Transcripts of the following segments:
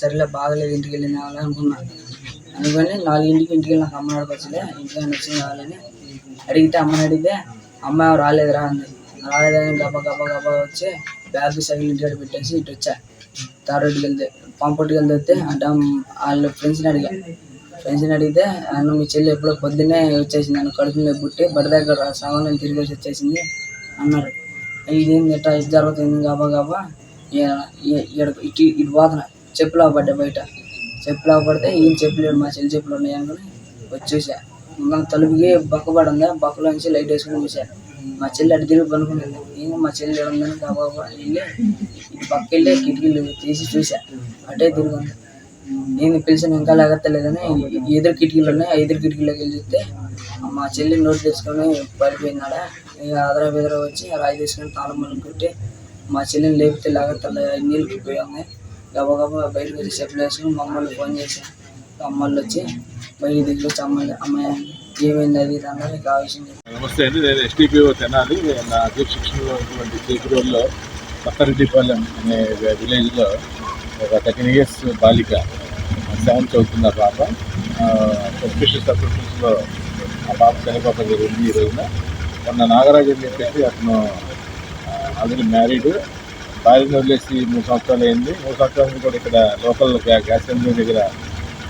సరేలే బాగలేదు ఇంటికి వెళ్ళింది కావాలి అనుకున్నాను అనుకొని నాలుగింటికి ఇంటికి వెళ్ళి నాకు అమ్మ నాడికి ఇంటికి వచ్చింది కావాలని అడిగితే అమ్మని అడిగితే అమ్మ రాలేదురా అంది. రాలేదని గబ గబ గబ వచ్చి బ్యాగ్ సైకిల్ ఇంటికి పెట్టేసి ఇటు వచ్చా. తారోటికి వెళ్తే పంపొట్టుకి వెళ్తే అంటే వాళ్ళ ఫ్రెండ్స్ని అడిగా. ఫ్రెండ్స్ని అడిగితే అన్న మీ చెల్లి ఎప్పుడో పొద్దున్నే వచ్చేసింది నన్ను కడుపు పుట్టి బడి దగ్గర సామాన్లు తిరిగి వచ్చి వచ్చేసింది అన్నారు. ఇదేంది ఎట్లా ఇది జరుగుతుంది? గాబా గాబా ఈడ ఇటు ఇటు పోతున్నా. చెప్పులు పడ్డా బయట. చెప్పులు పడితే ఏం చెప్పలేడు మా చెల్లి చెప్పులు ఉన్నాయి అనుకుని వచ్చి చూసా తలుపుకి బక్కబడి ఉందా బక్కలో నుంచి లైట్ వేసుకుని చూసా మా చెల్లి అటు తిరిగి పనుకునేది నేను మా చెల్లి ఉందని గాబా వెళ్ళి ఇటు పక్క వెళ్ళి కిటికీలు తీసి చూసా. అటే తిరిగి ఉంది నేను పిలిచిన ఇంకా లేగత్తలేదని ఎదురు కిటికీలు ఉన్నాయి. ఆ ఎదురు కిటికీలోకి వెళ్ళి చూస్తే మా చెల్లి నోట్ తెచ్చుకొని పడిపోయినాడా ఇక ఆదరా బెదరా వచ్చి రాయి తీసుకొని తాళం మళ్ళీ కొట్టి మా చెల్లిని లేపితే లేగత్తలే. నీళ్ళు పోయి గబగబా బయటకు వచ్చి చెప్పులు వేసుకుని మమ్మల్ని ఫోన్ చేశాను అమ్మళ్ళు వచ్చి బయట దిగులు వచ్చి అమ్మాయి అమ్మాయి ఏమైంది అది ఇది అన్నారు ఇక ఆ నమస్తే అండి నేను ఎస్టీపీఓ తెనాలి. నా అధ్యక్ష శిక్షణలో ఉన్నటువంటి చేకూరులో పక్కరెడ్డిపాలెం అనే విలేజ్లో ఒక థర్టీన్ ఇయర్స్ బాలిక సెవెంత్ చదువుతున్న పాప. సస్పిషియస్ సర్కమ్స్టెన్స్లో ఆ పాప చనిపోక జరిగింది ఈ రోజున. మొన్న నాగరాజు అని చెప్పేసి అతను ఆల్రెడీ మ్యారీడ్ భార్యను వదిలేసి మూడు సంవత్సరాలు అయింది. మూడు సంవత్సరాల నుంచి కూడా ఇక్కడ లోకల్ గ్యాస్ కంపెనీ దగ్గర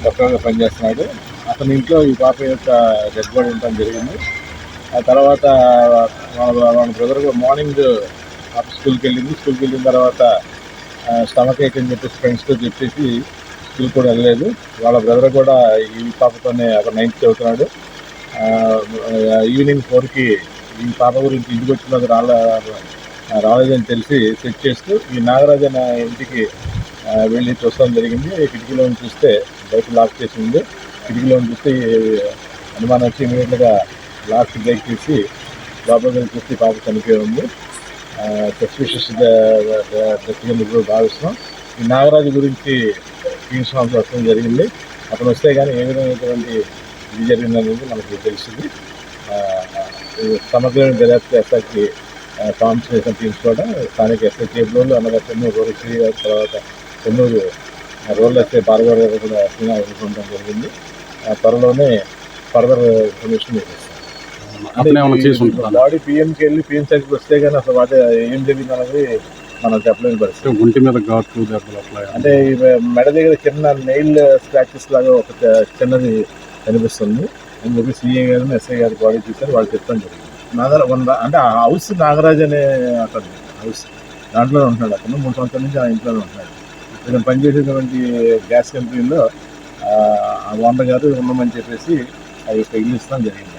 డాక్టర్గా పనిచేస్తున్నాడు. అతని ఇంట్లో ఈ పాప యొక్క డెడ్ బాడీ ఉండటం జరిగింది. ఆ తర్వాత వాళ్ళ బ్రదర్ మార్నింగ్ స్కూల్కి వెళ్ళింది. స్కూల్కి వెళ్ళిన తర్వాత స్టమక్ ఏక్ అని చెప్పేసి ఫ్రెండ్స్తో చెప్పేసి స్కూల్ కూడా వెళ్ళలేదు. వాళ్ళ బ్రదర్ కూడా ఈ పాపతోనే ఒక నైన్త్ చదువుతున్నాడు. ఈవినింగ్ ఫోర్కి ఈ పాప గురించి ఇంటికి వచ్చినది రాళ్ళ రాలేదని తెలిసి చెక్ చేస్తూ ఈ నాగరాజు ఇంటికి వెళ్ళి చూడడం జరిగింది. కిటికీలో చూస్తే బయట లాక్ చేసి ఉంది. కిటికీలో చూస్తే అనుమానం వచ్చి ఇమీడియట్గా లాస్ట్ బ్రేక్ తీసి లోపలికి చూస్తే పాప చనిపోయి ఉంది. సస్పిషియస్ ఇప్పుడు భావిస్తున్నాం. ఈ నాగరాజు గురించి తీసుకోవాల్సి వస్తడం జరిగింది. అతను వస్తే కానీ ఏ విధమైనటువంటి ఇది జరిగిందనేది మనకి తెలిసింది. ఆ, సమగ్రమైన దర్యాప్తు ఎస్ఐకి కాన్సన్ట్రేషన్ తీసుకోవడం స్థానిక ఎస్ఐ కేబుల్ అనగా చెన్నూరు రూరల్ శ్రీ తర్వాత చెన్నూరు రూరల్ ఎస్ఐ భార్గవ గారు కూడా ఉండడం జరిగింది. ఆ త్వరలోనే ఫర్దర్ ఇన్ఫర్మేషన్ బాడీ పిఎంకి వెళ్ళి పిఎం సైడ్కి వస్తే కానీ అసలు వాటి ఏం జరిగింది అనేది మనం చెప్పలేని పరిస్థితి. ఒంటి మీద ఘాట్లు దెబ్బలు అంటే మెడ దగ్గర చిన్న నెయిల్ స్క్రాచెస్ లాగా ఒక చిన్నది కనిపిస్తుంది. అని చెప్పి సిఏ గారు ఎస్ఐ గారు బాడీ చూసారు వాళ్ళు చెప్తాను జరిగింది. నాగర వంద అంటే ఆ హౌస్ నాగరాజ్ అనే అతను హౌస్. దాంట్లో ఉంటున్నాడు అతను. మూడు సంవత్సరాల నుంచి ఆ ఇంట్లోనే ఉంటున్నాడు. ఇతను పనిచేసేటువంటి గ్యాస్ కంపెనీలో ఆ వంద గారు ఉండమని చెప్పేసి ఆ యొక్క ఇల్లు ఇస్తాం జరిగింది.